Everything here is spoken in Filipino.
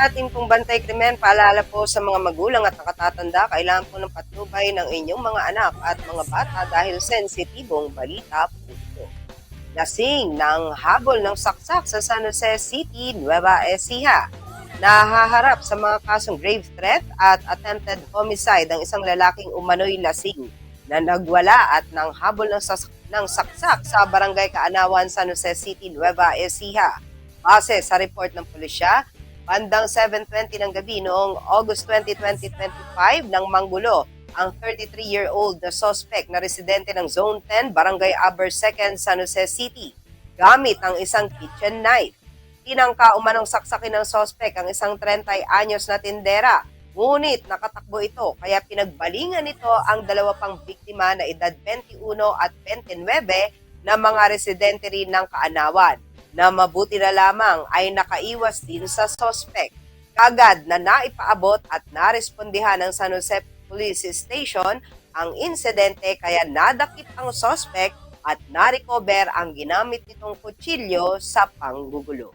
ating pong bantay krimen, paalala po sa mga magulang at nakatatanda, kailangan po ng patnubay ng inyong mga anak at mga bata dahil sensitibong balita po ito. Lasing ng habol ng saksak sa San Jose City, Nueva Ecija. Nahaharap sa mga kasong grave threat at attempted homicide ang isang lalaking umano'y lasing na nagwala at nang habol ng, sas- ng saksak sa barangay Kaanawan, San Jose City, Nueva Ecija. Base sa report ng pulisya, bandang 7.20 ng gabi noong August 20, 2025 nang manggulo ang 33-year-old na suspect na residente ng Zone 10, Barangay Aber 2nd, San Jose City, gamit ang isang kitchen knife. Tinangka umanong saksakin ng suspect ang isang 30 anyos na tindera. Ngunit nakatakbo ito kaya pinagbalingan nito ang dalawa pang biktima na edad 21 at 29 na mga residente rin ng Kaanawan na mabuti na lamang ay nakaiwas din sa suspect. Kagad na naipaabot at narespondihan ng San Jose Police Station ang insidente kaya nadakip ang suspect at narecover ang ginamit nitong kutsilyo sa panggugulo.